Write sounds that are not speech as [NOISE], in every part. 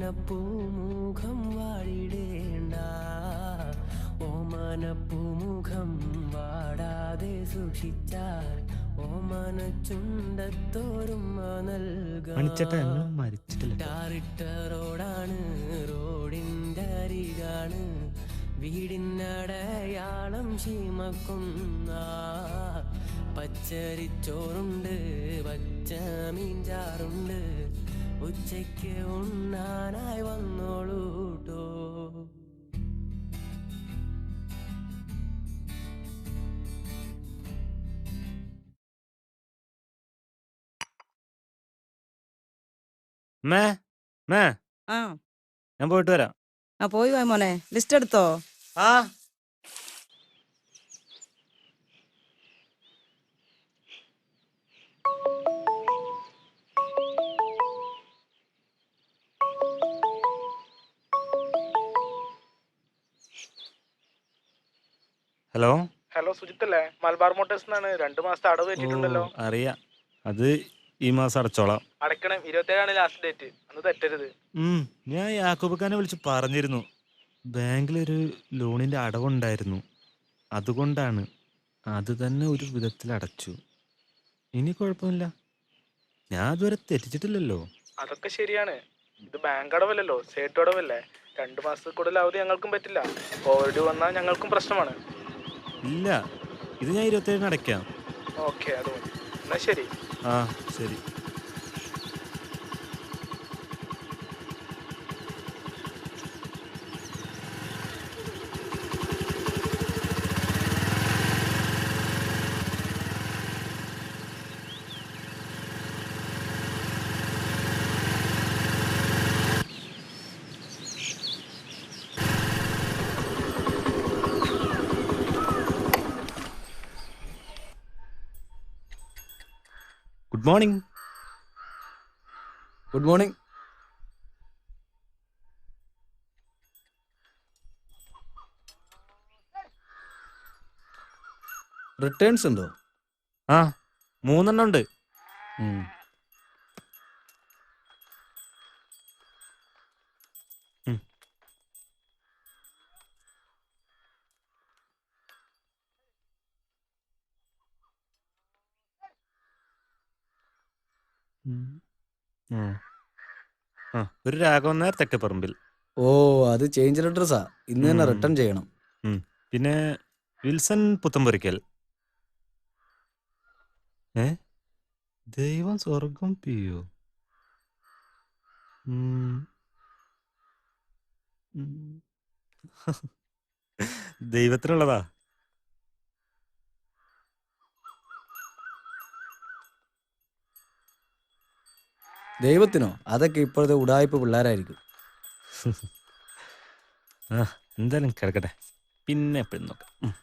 ഓമനപ്പൂമുഖം വാഴിടേണ്ട. ഓമനപ്പൂമുഖം വാടാതെ സൂക്ഷിച്ചാൽ ഓമന ചുണ്ടത്തോരുമ്മ മണിച്ചേട്ടാ നൽകാം ടാറിട്ട റോഡാണ് റോഡിന്റെ അരികാണ്. വീടിനടയാളം ശീമക്കുന്ന പച്ചരിച്ചോറുണ്ട് പച്ച മീൻചാറുണ്ട് ഉച്ചയ്ക്ക് ഉണ്ണാനായി വന്നോളൂട്ടോ മേ മേ. ആ. ഞാൻ പോയിട്ട് വരാം. ആ പോയി വാ മോനെ. ലിസ്റ്റ് എടുത്തോ? ആ. ഹലോ ഹലോ സുജിത്തല്ലേ മലബാർ മോട്ടോഴ്സ് എന്നാണ് രണ്ടു മാസത്തെ അടവ് വെച്ചിട്ടുണ്ടല്ലോ ഓ, അറിയാം അത് ഈ മാസം അടച്ചോളാം അടക്കണം ഇരുപത്തേഴാണ് ലാസ്റ്റ് ഡേറ്റ് അന്ന് തെറ്റരുത് ഉം, ഞാൻ യാക്കോബക്കാനെ വിളിച്ച് പറഞ്ഞിരുന്നു ബാങ്കിലൊരു ലോണിന്റെ അടവുണ്ടായിരുന്നു അതുകൊണ്ടാണ് അത് തന്നെ ഒരു വിധത്തിൽ അടച്ചു ഇനി കുഴപ്പമില്ല ഞാൻ അതുവരെ തെറ്റിച്ചിട്ടില്ലല്ലോ അതൊക്കെ ശരിയാണ് ഇത് ബാങ്ക് അടവല്ലല്ലോ സേട്ട് അടവല്ലേ രണ്ട് മാസത്തിൽ കൂടുതൽ അവധി ഞങ്ങൾക്കും പറ്റില്ല ഓവർഡ്യൂ വന്നാൽ ഞങ്ങൾക്കും പ്രശ്നമാണ് ഇല്ല. ഇത് ഞാൻ ഇരുപത്തേഴിന് അടയ്ക്കാം. ഓക്കെ അത് മതി. എന്നാ ശരി. ആ ശരി. മോർണിംഗ് ഗുഡ് മോർണിംഗ് റിട്ടേൺസ് ഉണ്ടോ? ആ മൂന്നെണ്ണം ഉണ്ട്. ഉം. ഉം. ആ ഒരു രാഘവൻ നായർ തെക്കപ്പറമ്പിൽ ഓ അത് ചേഞ്ച് ലെറ്റർസാ ഇന്ന് തന്നെ ഉം. റിട്ടേൺ ചെയ്യണം പിന്നെ വിൽസൺ പുത്തമ്പൊരിക്കൽ ഏ ദൈവം സ്വർഗം പിയോ ഉം. ഉം. ദൈവത്തിനുള്ളതാ ദൈവത്തിനോ? അതൊക്കെ ഇപ്പോഴത്തെ ഉടായ്പ പിള്ളേരായിരിക്കും. [LAUGHS] ആ എന്തായാലും കിടക്കട്ടെ. പിന്നെ എപ്പോഴും നോക്കാം. ഉം.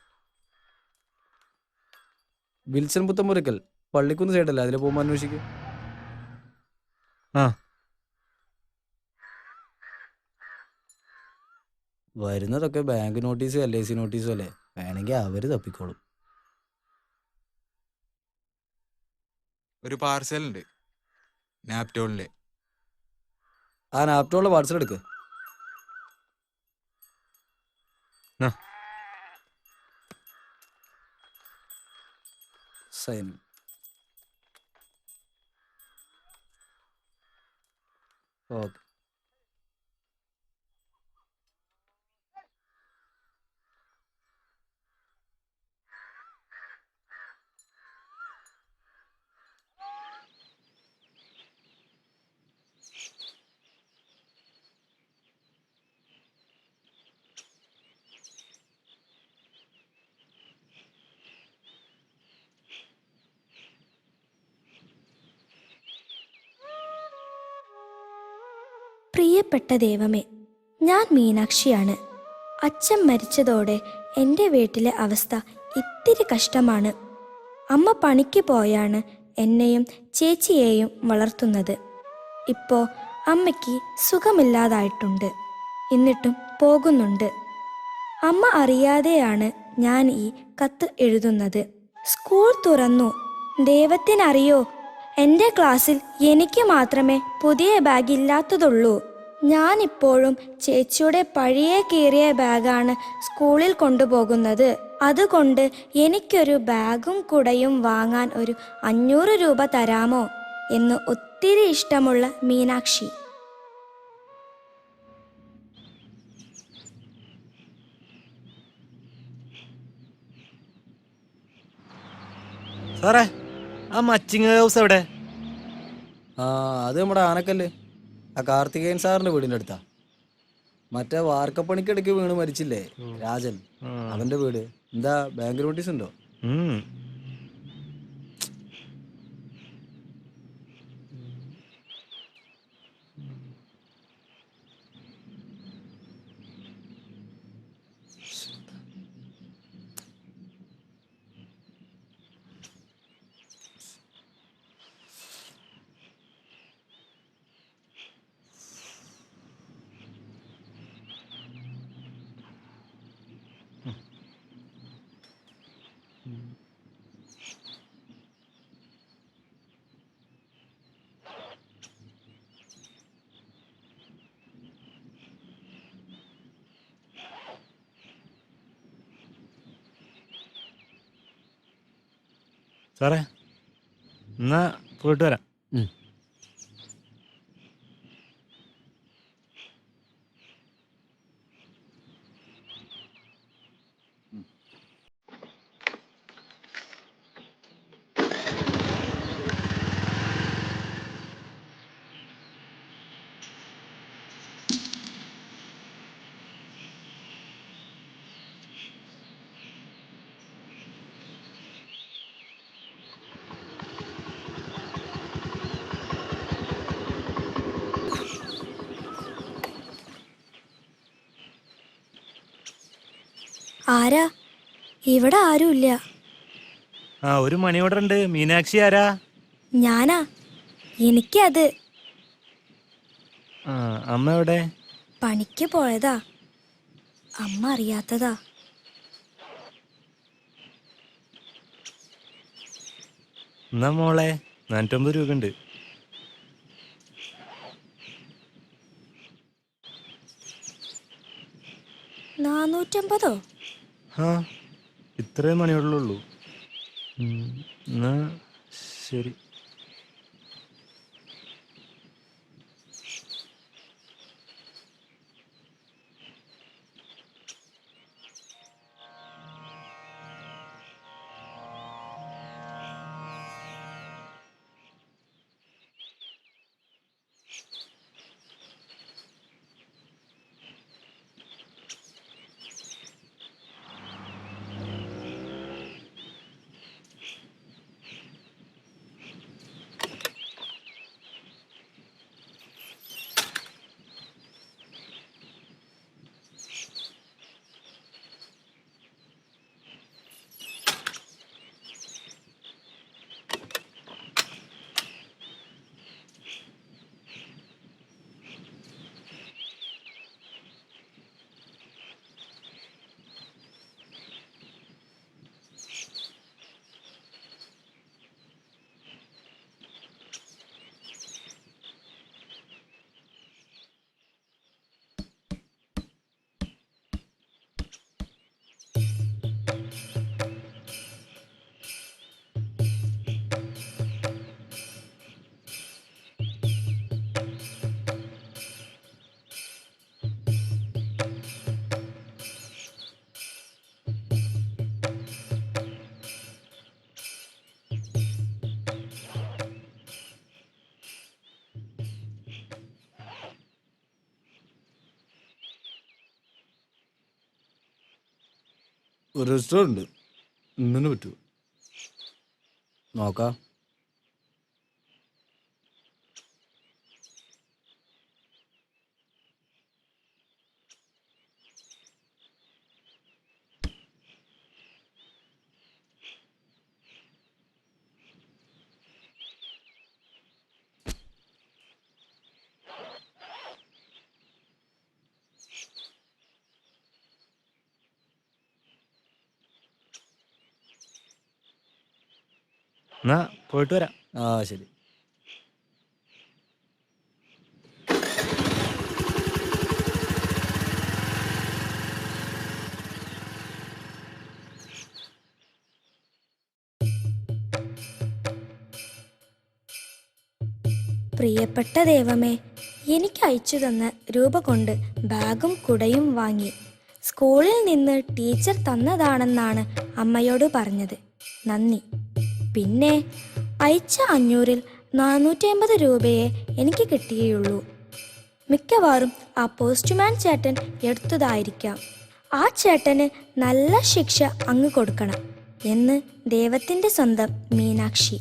വിൽസൺ പുത്തമ്പുരക്കൽ പള്ളിക്കുന്ന് സൈഡല്ലേ? അതിലെ പോകുമ്പോൾ അന്വേഷിക്കും. ആ. വരുന്നതൊക്കെ ബാങ്ക് നോട്ടീസും എൽ ഐ സി നോട്ടീസും അല്ലേ? വേണമെങ്കിൽ അവർ തപ്പിക്കോളും. ഒരു പാർസൽ ഉണ്ട് നാപ്റ്റോളിന്റെ ആ നാപ്റ്റോളിലെ വാട്സപ്പ് എടുക്ക്. സൈൻ ഓക്കെ പ്രിയപ്പെട്ട ദൈവമേ ഞാൻ മീനാക്ഷിയാണ്. അച്ഛൻ മരിച്ചതോടെ എന്റെ വീട്ടിലെ അവസ്ഥ ഇത്തിരി കഷ്ടമാണ്. അമ്മ പണിക്ക് പോയാണ് എന്നെയും ചേച്ചിയെയും വളർത്തുന്നത്. ഇപ്പോൾ അമ്മയ്ക്ക് സുഖമില്ലാതായിട്ടുണ്ട്. എന്നിട്ടും പോകുന്നുണ്ട്. അമ്മ അറിയാതെയാണ് ഞാൻ ഈ കത്ത് എഴുതുന്നത്. സ്കൂൾ തുറന്നു. ദൈവത്തിനറിയോ? എന്റെ ക്ലാസ്സിൽ എനിക്ക് മാത്രമേ പുതിയ ബാഗ് ഇല്ലാത്തതുള്ളൂ. ഞാനിപ്പോഴും ചേച്ചിയുടെ പഴയ കീറിയ ബാഗാണ് സ്കൂളിൽ കൊണ്ടുപോകുന്നത്. അതുകൊണ്ട് എനിക്കൊരു ബാഗും കുടയും വാങ്ങാൻ ഒരു അഞ്ഞൂറ് രൂപ തരാമോ എന്ന് ഒത്തിരി ഇഷ്ടമുള്ള മീനാക്ഷി. സാറേ ആ മച്ചിങ് ഹൗസ് എവിടെ? ആ അത് നമ്മുടെ ആനക്കല്ല്. ആ കാർത്തികേയൻ സാറിന്റെ വീടിന്റെ അടുത്താ. മറ്റേ വാർക്കപ്പണിക്കിടയ്ക്ക് വീണ് മരിച്ചില്ലേ രാജൻ. അവന്റെ വീട്. എന്താ ബാങ്ക് നോട്ടീസ് ഉണ്ടോ? സാറേ എന്നാ പോയിട്ട് വരാം ഉം. ആരാ? ഇവിടെ ആരുമില്ല. ആ ഒരു മണി ഓർഡർ ഉണ്ട് മീനാക്ഷി ആരാ? ഞാനാ? എനിക്കത്. ആ അമ്മ എവിടെ? പണിക്ക് പോയതാ. അമ്മ അറിയാത്തതാ. എന്നാ മോളെ നാനൂറ്റമ്പത് രൂപ ഉണ്ട് നാനൂറ്റമ്പതോ? ആ ഇത്രയും മണിയോടുള്ളൂ. എന്നാ ശരി. ഒരു റെസ്റ്റോറന്റ് ഇന്നിന് പറ്റൂ. നോക്കാം. എന്നാ പോയിട്ട് വരാം. ആ ശരി. പ്രിയപ്പെട്ട ദൈവമേ എനിക്ക് അയച്ചു തന്ന രൂപ കൊണ്ട് ബാഗും കുടയും വാങ്ങി. സ്കൂളിൽ നിന്ന് ടീച്ചർ തന്നതാണെന്നാണ് അമ്മയോട് പറഞ്ഞത്. നന്ദി. പിന്നെ അയച്ച അഞ്ഞൂറിൽ നാനൂറ്റി അമ്പത് രൂപയെ എനിക്ക് കിട്ടിയുള്ളൂ മിക്കവാറും ആ പോസ്റ്റ്മാൻ ചേട്ടൻ എടുത്തതായിരിക്കാം. ആ ചേട്ടന് നല്ല ശിക്ഷ അങ്ങ് കൊടുക്കണം എന്ന് ദൈവത്തിന്റെ സ്വന്തം മീനാക്ഷി.